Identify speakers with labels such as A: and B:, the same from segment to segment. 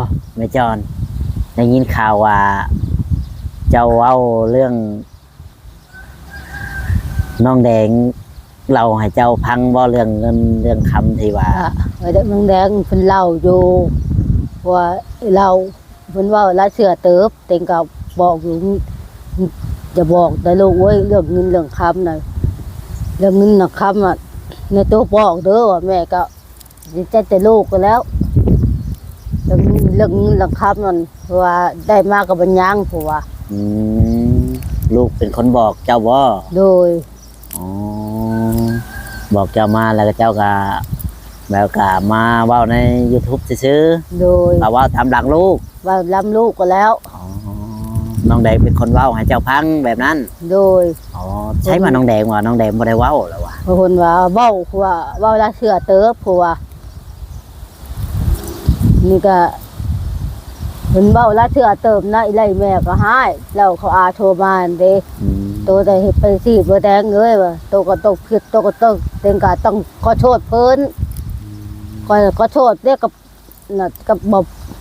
A: บ่แม่จอนได้ยินข่าวว่า เจ้าเว้าเรื่อง น้องแดง เราให้เจ้าพังบ่เรื่องเงินเรื่องคำที่ว่า
B: อะไอ้เด็กมึงแดงเพิ่นเล่าอยู่ว่าเราเพิ่นเว่าละเสือเติบเต็งก็บอกอยู่จะบอกแต่ลูกเว้ยเรื่องเงินเรื่องคำน่ะเรื่องเงินน่ะคำอะในตัวบอกเด้อว่าแม่ก็สิใจแต่ลูกก็แล้ว เรื่องเรื่องเงินเรื่องคำนั่นว่าได้มากกับบัญญังผัวา
A: อืมลูกเป็นคนบอกเจ้าบ่
B: โดย
A: อ๋อบอกเจ้ามาแล้วก็เจ้าก็แบบกะมาเว้าใน YouTube ซื้อ
B: โดย
A: ๆมาเว้าตามหลังลูก
B: ว่ารับลูกก็แล้ว
A: อ๋อน้องแดงเป็นคนเว้าให้เจ้าพังแบบนั้น
B: โดย
A: อ๋อใช่มาน้องแดงว่าน้องแดงบ่ได้เว้าแล้ววะ
B: บางคนว่าเว้าว่าเว้าละเสือเติบผัวา นี่ก็เพิ่นเว้าละเสือเติบนะอีไรแม่ก็หายแล้วเขาอาโทรมาเด้
A: อืม
B: โตได้เฮ็ดไปสิบ่แดงเลยว่าโตก็ต้องผิดโตก็ต้องเต็งก็ต้องขอโทษเพิ่นก็ขอโทษเด้กับน่ะกับบ่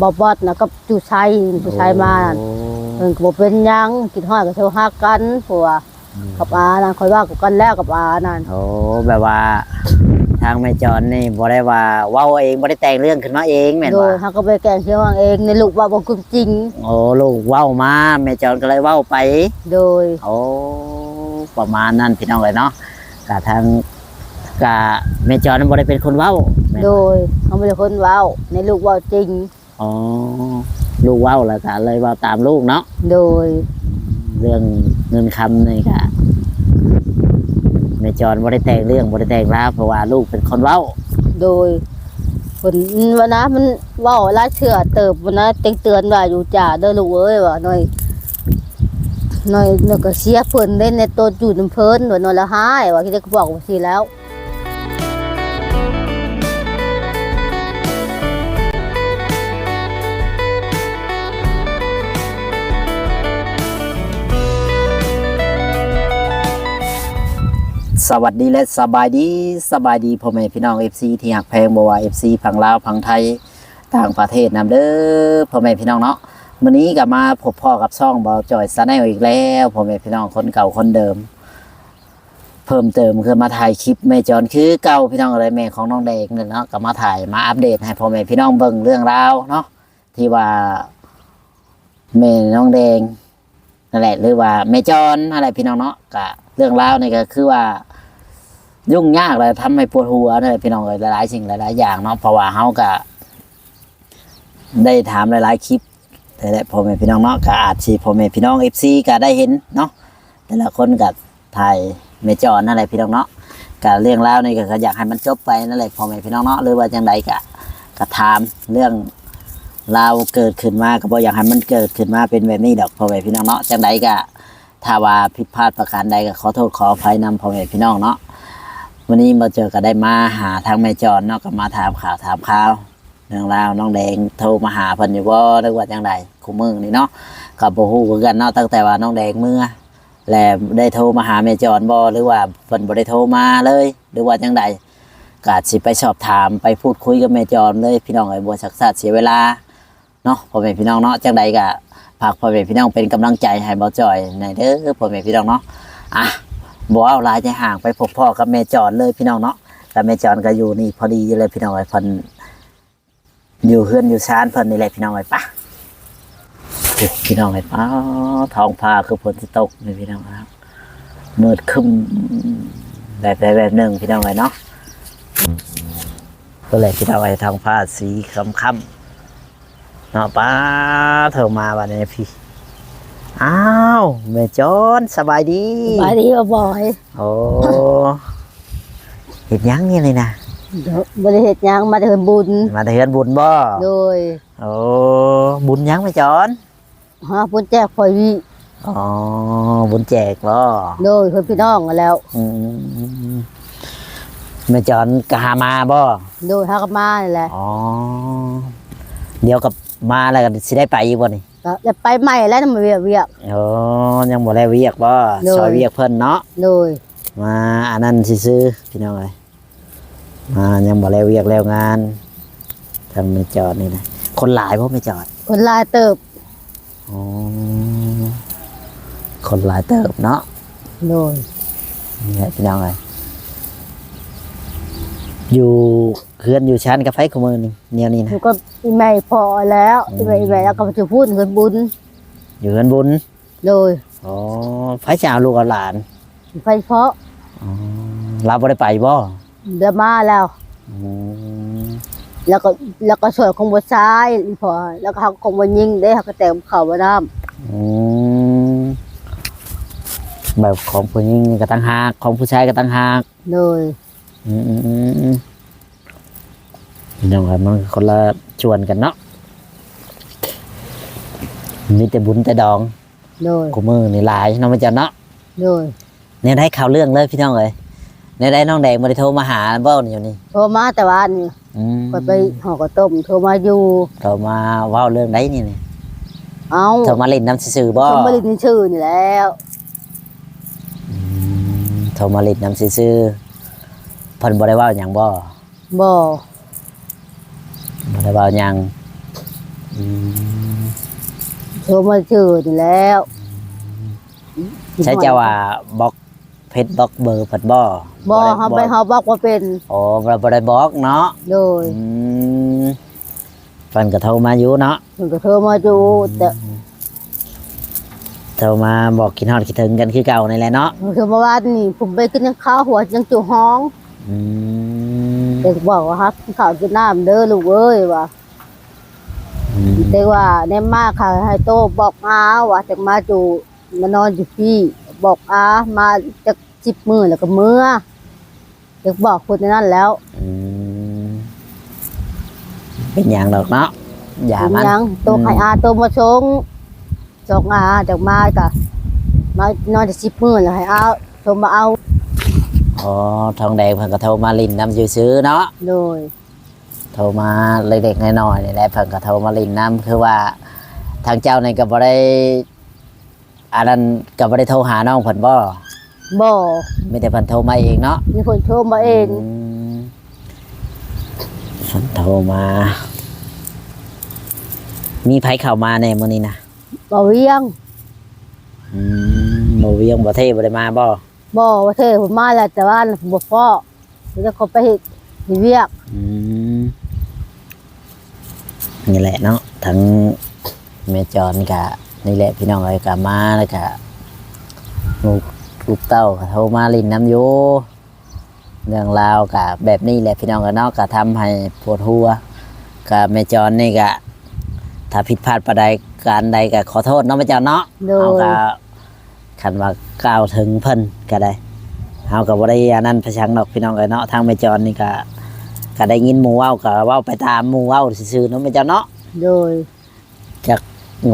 B: บ่บอดนะกับจูชัยจูชัยมานั่น
A: โอ้
B: เพิ่นก็บ่เป็นหยังกินฮอดก็โทรหากันผัวากับอานั่นคอยว่ากันแล้วกับอานั่น
A: โอ้แบบว่า ทางแม่จอนนี่บ่ได้ว่าเว้าเองบ่ได้แต่งเรื่องขึ้นมาเองแม่น
B: โดย
A: ว่า
B: เขาก็ไปแกล้งเชื่อวางเองในลูกว่าบอกจริง
A: โอ้ลูกเว้ามาแม่จอนก็เลยเว้าไป
B: โดย
A: โอ้ประมาณนั้นพี่น้องเลยเนาะกะทางกะแม่จอนบ่ได้เป็นคนเว้าแม่น
B: โดยเขาไม่ได้คนเว้าในลูกเว่าจริง
A: อ๋อลูกเว้าแล้วก็เลยเว้าตามลูกเนาะ
B: โดย
A: เรื่องเงินคำนี่กะแม่ จอนบ่ได้แต่งเรื่องบ่ได้แต่งราวเพราะว่าลูกเป็นคนเว้า
B: โดยผลวันนะมันเว่าละเชื่อเติบวันนะเตงเตือนว่าอยู่จ่าเด้อลูกเอ้ยว่าหน่อยหน่อยหน่อยก็เสียเพิ่นได้ในตัวจูดน้ำเพิ่นว่าหน่อยละหายว่าที่ได้ก็บอกว่าสิแล้ว
A: สวัสดีและสบายดีสบายดีพ่อแม่พี่น้อง FC ที่หักแพงบ่ว่า FC ฝั่งลาวฝั่งไทยต่างประเทศนํเด้อพ่อแม่พี่น้องเนาะมื้อนี้ก็มาพบพ่อกับช่องเบาจอยซาแนลอีกแล้วพ่อแม่พี่น้องคนเก่าคนเดิม เพิ่มเติมคือมาถ่ายคลิปแม่จอนคือเก่าพี่น้องอะไรแม่ของน้องแดงเนี่ยเนาะก็มาถ่ายมาอัปเดตให้พ่อแม่พี่น้องเบิ่งเรื่องราวเนาะที่ว่าแม่น้องแดงนั่นแหละหรือว่าแม่จอนอะไรพี่น้องเนาะก็เรื่องราวนี่ก็คือว่า ยุ่งยากเลยทำให้ปวดหัวเลยพี่น้องเลยหลายๆสิ่งหลายๆอย่างเนาะเพราะว่าเฮาก็ได้ถามหลายๆคลิปแต่ละพ่อแม่พี่น้องเนาะก็อาจสิพ่อแม่พี่น้อง FC ก็ได้เห็นเนาะแต่ละคนก็ถ่ายเมจอนนั่นแหละพี่น้องเนาะก็เรื่องราวนี่ก็อยากให้มันจบไปนั่นแหละพ่อแม่พี่น้องเนาะหรือว่าจังใดก็ก็ถามเรื่องราวเกิดขึ้นมาก็บ่อยากให้มันเกิดขึ้นมาเป็นแบบนี้ดอกพ่อแม่พี่น้องเนาะจังใดก็ถ้าว่าผิดพลาดประการใดก็ขอโทษขออภัยนำพ่อแม่พี่น้องเนาะ วันนี้มาเจอก็ได้มาหาทางแม่จอนเนาะก็มาถามข่าวถามข่าวเรื่องราวน้องแดงโทรมาหาเพิ่นอยู่บ่หรือว่าจังไดคู่มือนี่เนาะก็บ่ฮู้คือกันเนาะตั้งแต่ว่าน้องแดงเมื่อและได้โทรมาหาแม่จอนบ่หรือว่าเพิ่นบ่ได้โทรมาเลย หรือว่าจังไดกาสิไปสอบถามไปพูดคุยกับแม่จอนเลยพี่น้องไอ้บ่สักษาเสียเวลาเนาะพ่อแม่พี่น้องเนาะจังไดก็ฝากพ่อแม่พี่น้องเป็นกำลังใจให้บาจอยในเด้อพ่อแม่พี่น้องเนาะอะ บ่เอาหลายใจห่างไปพบพ่อกับแม่จอนเลยพี่น้องเนาะแต่แม่จอนก็อยู่นี่พอดีเลยพี่น้องไอ้พิ่นอยู่เฮือนอยู่ชานเพิ่นนี่แหละพี่น้องไอ้ปะพี่น้องไอ้ป้าท้องฟ้าคือฝนสิตกนี่พี่น้องครับมืดคึมแบบแบบแบบหนึ่งพี่น้องไอ้เนาะก็เลยพี่น้องไอ้ท้องฟ้าสีคำคำๆเนาะป้าเธอมาวันนี้พี่ อ้าวแม่จอนสบายดี
B: บายดีบ่บ่อย
A: โอ้เห็ดหยังนี่เลยนะ
B: เดี๋ยวบริเหตุยังมาเดินบุญ
A: มาเทือนบุญบ่
B: โดย
A: โอ้บุญหยังไม่จอน
B: หาบุญแจกพอยวิ
A: อ๋อบุญแจกบ่
B: โดยเพื่อนพี่น้องกันแล้ว
A: อืมไม่จอนกหามาบ่
B: โดยฮักมานี่แหละ
A: อ๋อเดี๋ยวกับมาแล้วก็สิได้ไปอีกบ่นี่
B: ก็จะไปใหม่แล้วนะมาเวียกเวียก
A: โอ้ยังบ่ได้เวียกบ่
B: โดย
A: ซอยเวียกเพิ่นเนาะ
B: โดย
A: มาอันนั้นซื้อๆพี่น้องเอ้ยมายังบ่แล้วเวียกแล้วงานทำไม่จอดนี่นะคนหลายบ่ไม่จอด
B: คนลายเติบ
A: อ๋อคนหลายเติบเนาะ
B: โดย
A: นี่แหละพี่น้องเอ้ยอยู่เฮือนอยู่ชั้นกับไฟขมือนี่แนวนี้
B: หนู
A: นะ
B: ก็อี แม่พอแล้วอีแม่อีแม่แล้วก็จะพูดเงินบุญ
A: อยู่เฮือนบุญ
B: โดย
A: อ๋อไฟจะเอาลูกเอาหลาน
B: ไฟเพาะ
A: อ๋อเราบ่ได้ไปบ่
B: เดือมาแล้ว
A: อืม
B: แล้วก็แล้วก็ช่วยของบัวซ้ายพอแล้วก็เขาของบัวยิงได้เขาก็แต่งเข่าวบัวน้
A: อืมแบบของผู้หญิงก็ตั้งหากของผู้ชายก็ตั้งหากำ
B: โดย
A: อืมอืมอืมอืมยังไงมันคนละ ชวนกันเนาะมีแต่บุญแต่ดอง
B: โดย
A: กูมือนี่หลายเน้องมาจันเนาะ
B: โดย
A: เนี่ยได้ข่าวเรื่องเลยพี่น้องเลยเนี่ยได้น้องแดงมาได้โทรมาหาเบ้านี่อยู่นี่
B: โทรมาแต่ว่านี่
A: อืม
B: ก็ไปห่อกระต้มโทรมาอยู่
A: โทรมาเว่าเรื่องไหนนี่นี่
B: เอา
A: โทรมาเล่นน้ำซื่อๆบ่
B: โทรมาลินชื่อนี่แล้ว
A: อืมโทรมาเล่นน้ำซื่อๆเพิ่นบ่ได้เว่าหยังบ่
B: บ่
A: บ่ได้เว่าหยังอืม
B: โทรมาชื่อนี่แล้ว
A: ใช่จะว่าบล็อกเพชรบล็อกเบอร์เพิ่นบ่
B: บ่
A: ได้
B: เฮาไปเฮาบอกว่าเป็น
A: อ๋อบ่บ่ได้บล็อกเนาะ
B: โดย
A: อืมเพิ่นก็โทรมาอยู่เนาะ
B: เพิ่นก็โทรมาอยู่แต่
A: โทรมาบอกคิดฮอดคิดถึงกันคือเก่านี่แหละเนาะ
B: เพิ่นมาว่านี่ผมไปกินข้าวหัวยังจู่ห้อง
A: อืม
B: เด็กบอกว่าครับข้าวกินน้ำเด้อลูกเอ้ยว่า
A: อืม
B: แต่ว่าแน่มากค่ะ ให้โตบอกอาว่าจากมาอยู่มานอนอยู่พี่ บอกอามาจากสิบมือแล้วก็เมื่อเด็กบอกคนนั้นแล้ว
A: อืมเป็นอย่างดอกเนาะอย่า
B: เป็น
A: มัน
B: หยังโตไข่อาโตมาชงจอกอาจากมากะมานอนจากสิบมือแล้วให้อาโทรมาเอา
A: อ๋อทองแดงเพิ่นก็โทรมาลินน้ำซื้อๆเนาะ
B: โดย
A: โทรมาเล็กๆน้อยๆนี่แหละเพิ่นก็โทรมาลินน้ำคือว่าทางเจ้านี่ก็บ่ได้อันนั้นก็บ่ได้โทรหาน้องเพิ่นบ่
B: บ่
A: มีแต่เพิ่นโทรมาเองเนาะ
B: มีคนโทรมาเอง
A: มเพิ่นโทรมา มีไผเข้ามาในมื้อนี้นะ
B: บ่เวียง
A: อืมบ่เวียงบ่เทบ่ได้มาบ่
B: บ่ว่าเธอผมมาแล้วแต่ว่าผมบ่พอเดี๋ยวเขาไปเฮ็ดเวียก
A: อืมนี่แหละเนาะทั้งแม่จอนกะนี่แหละพี่น้องเอ้ยกะมาแล้วกะลูกลูกเต้าก็โทรมาลินน้ำอยู่เรื่องราวกะแบบนี้แหละพี่น้องกันเนาะกะทำให้ปวดหัวกะแม่จอนนี่กะถ้าผิดพลาดประใดการใดก็ขอโทษเนาะแม่จอนเนาะ
B: โด
A: เฮายก็ คันว่ากล่าวถึงเพิ่นก็ได้เฮาก็บ่ได้อันนั้นประชังดอกพี่น้องเอ้ยเนาะทางแม่จอนนี่ก็ก็ได้ยินหมู่เว้าก็เว้าไปตามหมู่เว้าซื่อๆเนาะแม่จอนเนาะ
B: โดย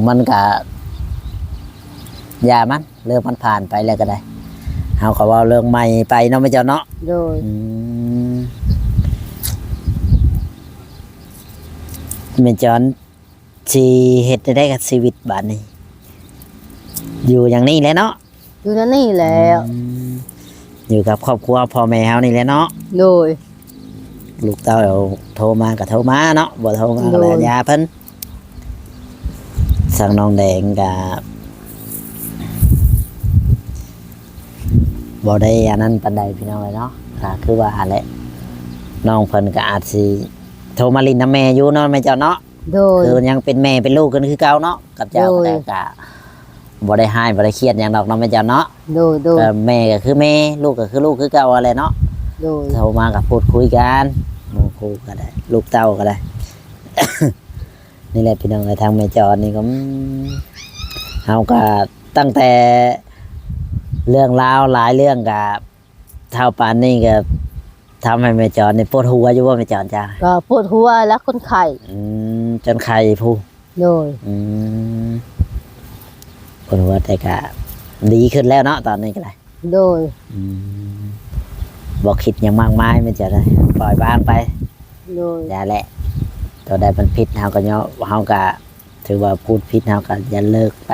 A: มันก็อย่ามันเรื่องมันผ่านไปแล้วก็ได้เฮาก็เว้าเรื่องใหม่ไปเนาะแม่จอนเนาะ
B: โดย
A: อืมแม่จอนสิเฮ็ดได้กับชีวิตบาดนี้ อยู่อย่างนี้แหละเนาะ
B: อยู่นั่นนี่แหล้ว
A: อืมอยู่กับครอบครัวพ่อแม่เฮานี่แหละเนาะ
B: โดย
A: ลูกเต้าโทรมาก็โทรมาเนาะบ่โทรมาก็
B: โด
A: แล้ว
B: ย
A: ยาเพิ่นสั่งน้องแดงกับบ่ได้อันนั้นปานใดพี่น้องเลยเนาะก็คือว่าอันแหละน้องเพิ่นก็อาจสิโทรมาลินน้ำแม่อยู่เนาะแม่เจ้าเนาะ
B: โดย
A: คือยังเป็นแม่เป็นลูกกันคือเก่าเนาะกับเจ้า
B: โดย
A: แต่ก็ บ่ได้ให้บ่ได้เครียดหยังดอกเนาะแม่เจ้าเนาะ
B: โดยโดย
A: ก็แม่ก็คือแม่ลูกก็คือลูกคือเก่าอะไรเนาะ
B: โดย
A: โทรมากับพูดคุยกันหมู่ครูก็ได้ ลูกเต้าก็ได้ นี่แหละพี่น้องในทางแม่จอนี่ก็อืมเฮาก็ตั้งแต่เรื่องราวหลายเรื่องกับเท่าปานนี่ก็ทำให้แม่จอนนี่ปวดหัวอยู่ว่าแม่จอนจ้า
B: ก็ปวดหัวแล้วคนไข้
A: อืมจนไข้ผู้
B: โดย
A: อืม ปวดหัวแต่ก็ดีขึ้นแล้วเนาะตอนนี้ก็ได้
B: โดย
A: อืมบอกคิดอย่างมากมายไม่จะได้ปล่อยบ้างไป
B: โดย
A: อย่าแหละตัวใดมันผิดเฮาก็ย่อเฮาก็ถือว่าพูดผิดเฮาก็อย่าเลิกไป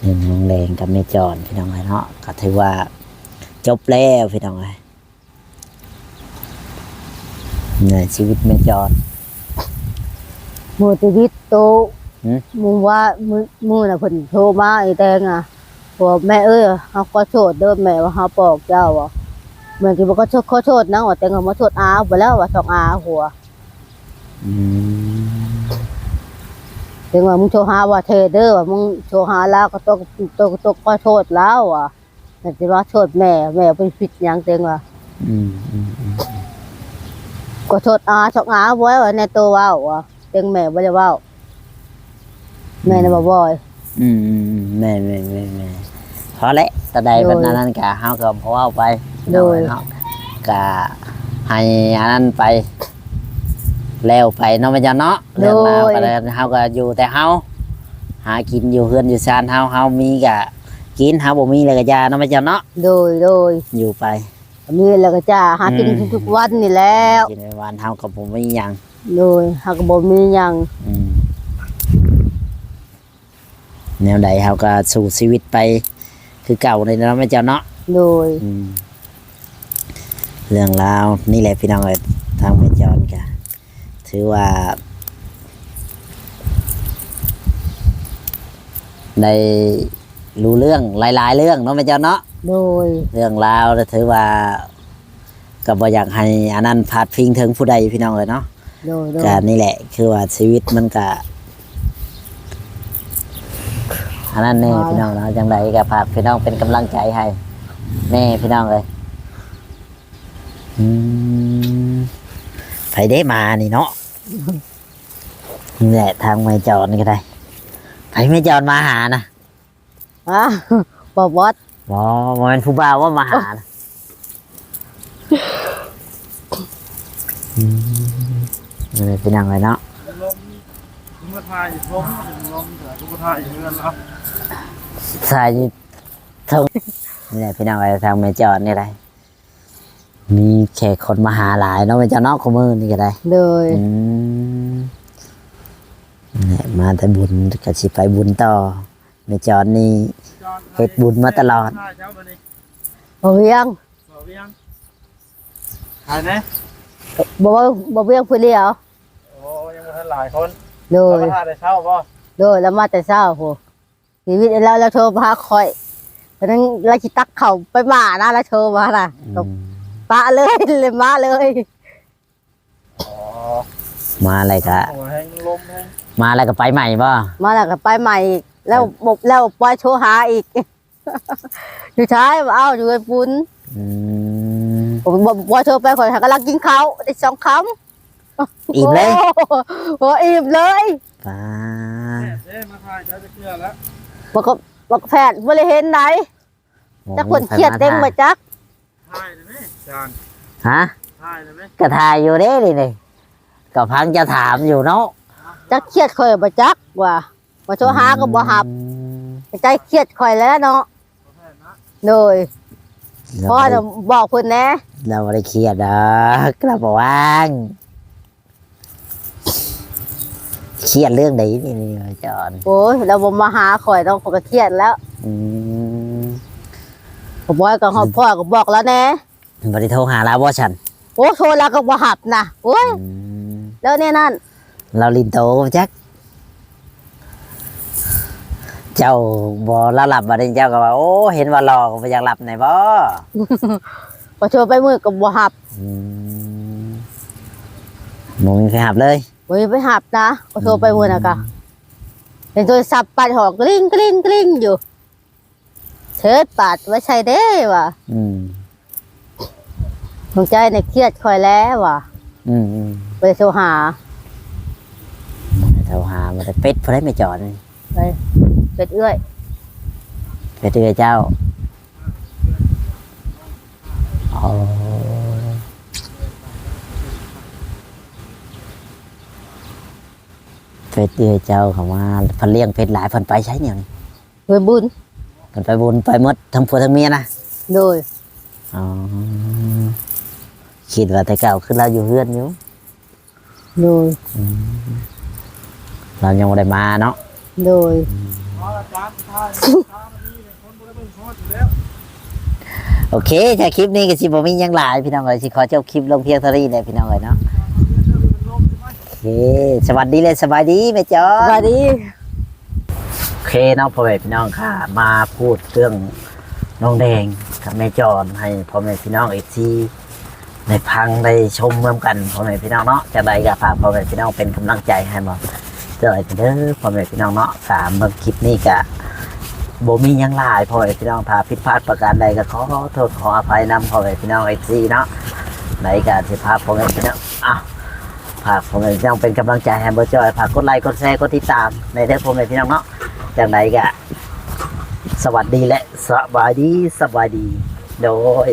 A: หนึ่งน้องแดงกับแม่จอนพี่น้องไอ้เนาะก็ถือว่าจบแล้วพี่น้องไอ้ในชีวิตแม่จอน
B: มือชีวิตโต
A: หื ม
B: มึงว่ามือมือน่ะเพิ่นโทรมาไอ้แตงอะบอกแม่เอ้ยเฮาขอโทษเด้อแม่ว่าเฮาปอกเจ้าอะแม่ที่บอกก็ขอโทษนะว่าแต่งเอามาโทษอาบ่แล้วว่าสองอาหัว
A: อืม
B: ถึงว่ามึงโทรหาว่าเทเดอร์ว่ามึงโทรหาแล้วก็ต้องต้องต้องขอโทษแล้วอะแต่ที่ว่าโทษแม่ แม่เป็นผิดหยังเต็งว่า
A: อืมอืมอืม
B: ก็โทษอาสองอาบ่ว่าในตัวเว้าอะเต็งแม่บ่ได้เว้า แม่น่ะบ่บ่อย
A: อืมอืมอืมแม่แม่แม่แม่พอแล้วตะใดเป็นอันนั้นกะเฮาก็พอเอาไป
B: โดย
A: เนาะกะให้อันนั้นไป แล้วไปเนาะแม่เจ้าเนาะเรื่องราวก็แล้วเฮาก็อยู่แต่เฮาหากินอยู่เฮือนอยู่ซานเฮาเฮามีกะกินเฮาบ่มีเลยก็อยาเนาะแม่เจ้าเนาะ
B: โดยโดย
A: อยู่ไป
B: มีแล้วก็จ้าหากิน
A: อืม
B: ทุกๆวันนี่แล้ว
A: กินในวันเฮาก็บ่มีหยัง
B: โดยหากบ่มีหยัง
A: อืม แนวใดเฮาก็สู่ชีวิตไป คือเก่าเลยเนาะแม่เจ้าเนาะ
B: โดย
A: อืมเรื่องราวนี่แหละพี่น้องเอ้ยทางแม่จอนกะถือว่าได้รู้เรื่องหลาย ๆ เรื่องเนาะแม่จอนเนาะ
B: โดย
A: เรื่องราวถือว่าก็บ่อยากให้อันนั้นพาดพิงถึงผู้ใดพี่น้องเลยเนาะ
B: โดยโดย
A: ก็นี่แหละ คือว่าชีวิตมันก็ อันนั้นแน่พี่น้องเนาะจังไดก็ฝากพี่น้องเป็นกำลังใจให้แน่พี่น้องเลยอืมไปได้มานี่เนาะนี่แหละทางไม่จอดนี่ก็ได้ไปไม่จอดมาหานะ
B: อะบ่บอด
A: บอมันเป็นผู้บ่าวว่ามาหานะอืมนี่แหละพี่น้องเลยเนาะ
C: ลมทุกท่าอยู่ลมลมแต่ทุกท่าอยู่เรือนแล้ว
A: ใช่ทงนี่แหละพี่น้องไปทางเมจอดนี่ไรมีแขกคนมาหาหลายเนาะเมจอดนอกขมือนี่ก็ได้
B: โดย
A: อืมเนี่ยมาแต่บุญก็สิไปบุญต่อเมจอดนี่เฮ็ดบุญมาตลอด
C: ใช่เช้าวันนี้
B: บ่เวียง
C: สอบยังหายไหม
B: บ่ว่าบ่เวียงผู้เดียว
C: โอ้ยังไม่ทันหลายคน
B: โด
C: แล้ว
B: ย
C: ก็ท่าได้เช้าป่ะ
B: โดยแล้วมาแต่เช้าโห ชีวิตเราเราโทรมาหาคอยตอนนั้นเราสิตักเข้าไปมานะเราโทรมาน่ะ
A: อืม
B: ปะเลยเลยมาเลย
C: อ๋อ
A: มาอะไรก็
C: โอ้แห้งลมแห้ง
A: มาอะไรก็ไปใหม่บ่
B: มาแล้วก็ไปใหม่อีกแล้วบบแล้วปล่อยโทรหาอีก อยู่ท้ายว่าเอ้าอยู่ไอ้ปุ้น
A: อืม
B: ผมบอกปล่อยโทรไปคอยหากำลังกินข้าวได้สองคำ
A: อิ่มเลย
B: โอ้โหอิ่มเลย
A: ป้า
C: เอ๊ะมาถ่ายเช้าจะเชื่อแล้ว
B: บอกก็บอกแพทย์บ่ได้เห็นไหนจักคนเครียดเด้งมาจัก
C: ถ่ายเลยไหมจาน
A: ฮะ
C: ถ่ายเลยไหม
A: ก็ถ่ายอยู่เด้นี่นี่ก็พังจะถามอยู่เนาะ
B: จักเครียดคอยบ่จักว่าบ่โทรหาก็บ่หับใจเครียดคอยแล้วเนาะ
C: ขอแทนนะ
B: โดย
A: เรา
B: พ่อ
A: บ่
B: จะ
A: ได้
B: บอกเพิ่นแหน่
A: เราไม่ได้เครียดดอกเราบอกว่าง เครียดเรื่องไหนนี่นี่จอน
B: โอ้ยเราบ่มาหาคอยต้องขอยก็เครียดแล้ว
A: อืม
B: ก็บอกกับพ่อพ่อก็บอกแล้วแหน่
A: บริโทรหาเราว่าฉัน
B: โอ้โทรแล้วก็บ่หับนะโอ้ย
A: อืม
B: แล้วเนี่ยนั่น
A: เราลินโตจัก เจ้าบอเราหลับบัดนี้เจ้าก็ว่าโอ้เห็นว่าหลอกไปอยากหลับไหนบ่
B: พอโทรไปมือก็บ่หับ
A: อืมหมงไปหับเลย
B: บ่มีไปหับนะพอโทรไปมือน่ะก็เห็นโทรศัพท์ปัดหอกกลิ้งกลิ้งกลิ้งอยู่เชิดปาดไว้ใช่เด้ว่ะ
A: อืม
B: สงใจในยเครียดคอยแล้วว่ะ
A: อืมอืม
B: ไปโทรหา
A: โทรหามาแต่เป็ดพอได้ไม่จอน
B: ไปเป็ดเอื้อย
A: เป็ดเตือเจ้าอ๋อ เป็ดเตือเจ้าเขามาเพันเลี้ยงเป็ดหลายเพันไปใช้เนี่ยนี่
B: ไปบุญ
A: เพันไปบุญไปหมดทั้งผัวทั้งเมียนะ
B: โดย
A: อ๋อคิดว่าแต่เก่าคือเราอยู่เพื่อนอยู่
B: โดย
A: เรายังไม่ได้มาเนาะ
B: โดย
C: อ๋ออาจารย์ถ่ายเช้าวันนี้เนี่ยคนบ่ได้เบิ่งโคตรอยู่แล้ว
A: โอเคถ้าคลิปนี้ก็สิบ่มีหยังหลายพี่น้องเอ้ยสิขอจบคลิปลงเพียงเท่านี้แหละพี่น้องเอ้ยเนาะ
C: เป็นลมใช่ไหม
A: สวัสดีเลยสบายดีแม่จอ
B: สวัสดี
A: โอเคเน้องพ่อแม่พี่น้องค่ะ มาพูดเรื่องน้องแดงกับแม่จอนให้พ่อแม่พี่น้องเอฟซีในพังได้ชมร่วมกันพ่อแม่พี่น้องเนาะจะได้กับฝากพ่อแม่พี่น้องเป็นกำลังใจให้บ่เจอกันเด้อพ่อแม่พี่น้องเนาะสามเบิ่งคลิปนี้กะบ่มีหยังหลายพ่อแม่พี่น้องถ้าผิดพลาดประการใดก็ขอโทษขออภัยนำพ่อแม่พี่น้องเอฟซีเนาะในการสิพาพ่อแม่พี่น้องอะ ฝากผมพี่นยังเป็นกำลังใจให้เบอร์จอยฝากกดไลค์กดแชร์กดติดตามในเด้อผมเป็นพี่น้องเนาะจากไหนกะสวัสดีและสบายดีสบายดีโดย